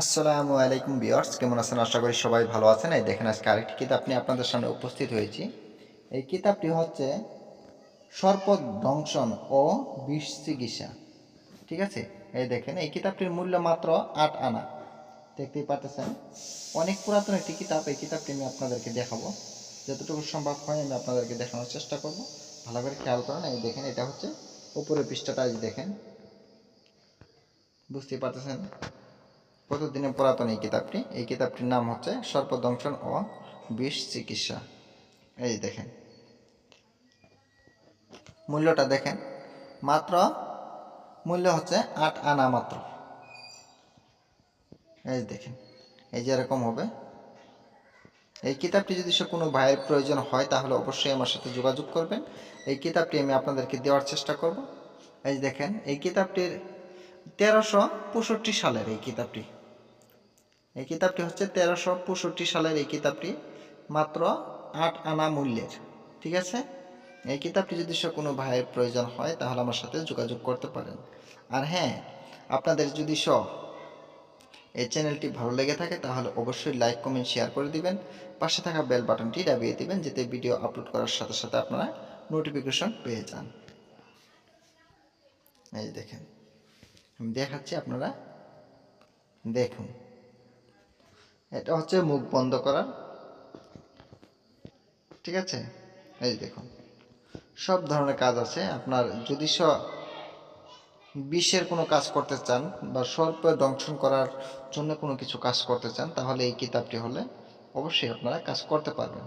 আসসালামু আলাইকুম বিয়ার্স কেমন আছেন? আশা করি সবাই ভালো আছেন। এই দেখেন, আজকে আরেকটি কিতাব নিয়ে আপনাদের সামনে উপস্থিত হয়েছি। এই কিতাবটি হচ্ছে সর্প দংশন ও বিষ চিকিৎসা। ঠিক আছে? এই দেখেন, এই কিতাবটির মূল্য মাত্র আট আনা। দেখতেই পাচ্ছেন অনেক পুরাতন একটি কিতাব। এই কিতাবটি আমি আপনাদেরকে দেখাবো। যতটুকু সম্ভব হয় আমি আপনাদেরকে দেখানোর চেষ্টা করব। ভালো করে খেয়াল করেন। এই দেখেন, এটা হচ্ছে উপরের পৃষ্ঠাটা। দেখেন, বুঝতেই পারতেছেন? কতদিনের পুরাতন এই কিতাবটি। এই কিতাবটির নাম হচ্ছে সর্পদংশন ও বিষ চিকিৎসা। এই দেখেন। মূল্যটা দেখেন। মাত্র মূল্য হচ্ছে আট আনা মাত্র। এই দেখেন। এই যে এরকম হবে। এই কিতাবটি যদি সে কোনো ভাইয়ের প্রয়োজন হয়, তাহলে অবশ্যই আমার সাথে যোগাযোগ করবেন। এই কিতাবটি আমি আপনাদেরকে দেওয়ার চেষ্টা করব। এই দেখেন, এই কিতাবটির তেরোশো সালের এই কিতাবটি। এই কিতাবটি হচ্ছে তেরোশো পঁয়ষট্টি সালের এই কিতাবটি, মাত্র আট আনা মূল্যের, ঠিক আছে? এই কিতাবটি যদি সে কোনো ভাইয়ের প্রয়োজন হয়, তাহলে আমার সাথে যোগাযোগ করতে পারেন। আর হ্যাঁ আপনাদের যদি স এই চ্যানেলটি ভালো লেগে থাকে, তাহলে অবশ্যই লাইক, কমেন্ট, শেয়ার করে দিবেন। পাশে থাকা বেল বাটনটি দাবিয়ে দিবেন, যাতে ভিডিও আপলোড করার সাথে সাথে আপনারা নোটিফিকেশন পেয়ে যান। এই দেখেন, আমি দেখাচ্ছি, আপনারা দেখুন। এটা হচ্ছে মুখ বন্ধ করার ঠিক আছে? এই দেখুন। সব ধরনের কাজ আছে। আপনার যদি স বিষের কোনো কাজ করতে চান বা স্বল্প দংশন করার জন্য কোনো কিছু কাজ করতে চান, তাহলে এই কিতাবটি হলে অবশ্যই আপনারা কাজ করতে পারবেন।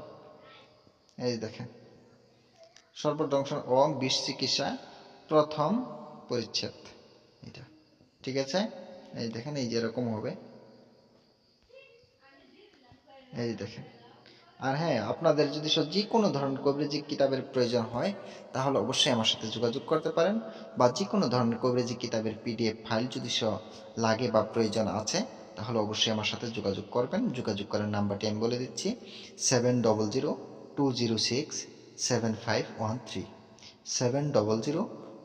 এই দেখেন। সর্বদংশন ও বিষ চিকিৎসা প্রথম পরিচ্ছেদ। এটা ঠিক আছে? এই দেখেন, এই যে এরকম হবে। এই যে দেখেন। আর হ্যাঁ আপনাদের যদি সব যে কোনো ধরনের কবিরাজি কিতাবের প্রয়োজন হয়, তাহলে অবশ্যই আমার সাথে যোগাযোগ করতে পারেন বা যে কোনো ধরনের কবিরাজি কিতাবের পিডিএফ ফাইল যদি লাগে বা প্রয়োজন আছে, তাহলে অবশ্যই আমার সাথে যোগাযোগ করবেন। যোগাযোগ করার নাম্বারটি আমি বলে দিচ্ছি, seven double zero two zero six seven five one three. Seven double zero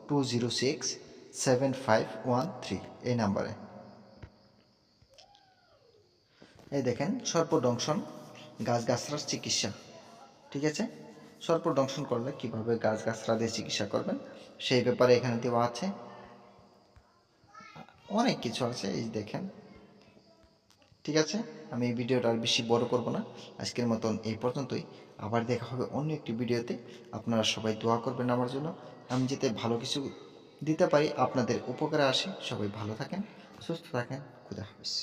two zero six seven five one three এই নাম্বারে। এই দেখেন, সর্পদংশন গাছগাছড়ার চিকিৎসা, ঠিক আছে? সর্পদংশন করলে কীভাবে গাছগাছড়া দিয়ে চিকিৎসা করবেন? সেই ব্যাপারে এখানে দেওয়া আছে। অনেক কিছু আছে, এই দেখেন, ঠিক আছে? আমি এই ভিডিওটা আর বেশি বড় করব না। আজকের মতন এই পর্যন্তই। আবার দেখা হবে অন্য একটি ভিডিওতে। আপনারা সবাই দোয়া করবেন আমার জন্য। আমি যাতে ভালো কিছু দিতে পারি, আপনাদের উপকারে আসি। সবাই ভালো থাকেন, সুস্থ থাকেন। খুদা হাফিজ।